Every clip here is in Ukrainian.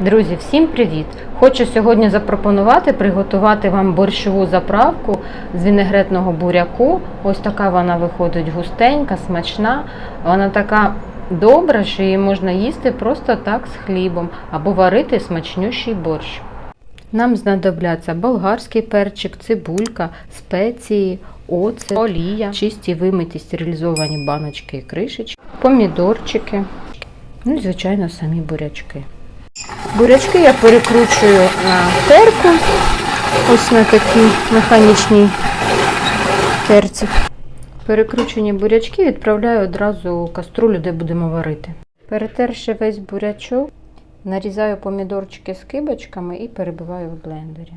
Друзі, всім привіт! Хочу сьогодні запропонувати приготувати вам борщову заправку з вінегретного буряку. Ось така вона виходить густенька, смачна. Вона така добра, що її можна їсти просто так з хлібом або варити смачнющий борщ. Нам знадобляться болгарський перчик, цибулька, спеції, оцет, олія, чисті вимиті стерилізовані баночки і кришечки, помідорчики, ну і, звичайно, самі бурячки. Бурячки я перекручую на терку, ось на такій механічній терці. Перекручені бурячки відправляю одразу у каструлю, де будемо варити. Перетерши весь бурячок, нарізаю помідорчики з кибочками і перебиваю в блендері.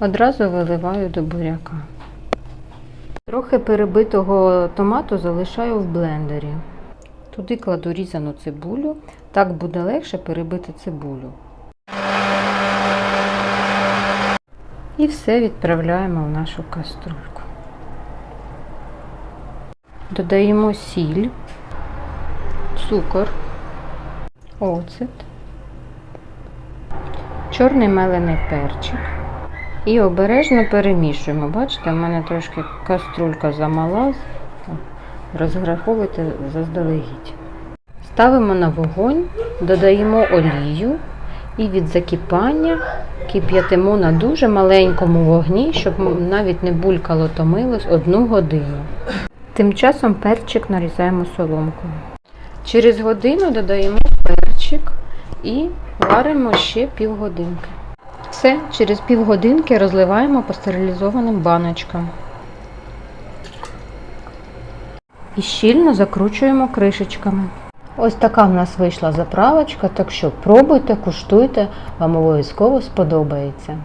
Одразу виливаю до буряка. Трохи перебитого томату залишаю в блендері. Туди кладу різану цибулю, так буде легше перебити цибулю. І все відправляємо в нашу каструльку. Додаємо сіль, цукор, оцет, чорний мелений перчик і обережно перемішуємо. Бачите, в мене трошки каструлька замала, розраховуйте заздалегідь. Ставимо на вогонь, додаємо олію і від закипання кип'ятимо на дуже маленькому вогні, щоб навіть не булькало томилось одну годину. Тим часом перчик нарізаємо соломкою. Через годину додаємо перчик і варимо ще півгодинки. Все, через півгодинки розливаємо по стерилізованим баночкам. І щільно закручуємо кришечками. Ось така в нас вийшла заправочка, так що пробуйте, куштуйте, вам обов'язково сподобається.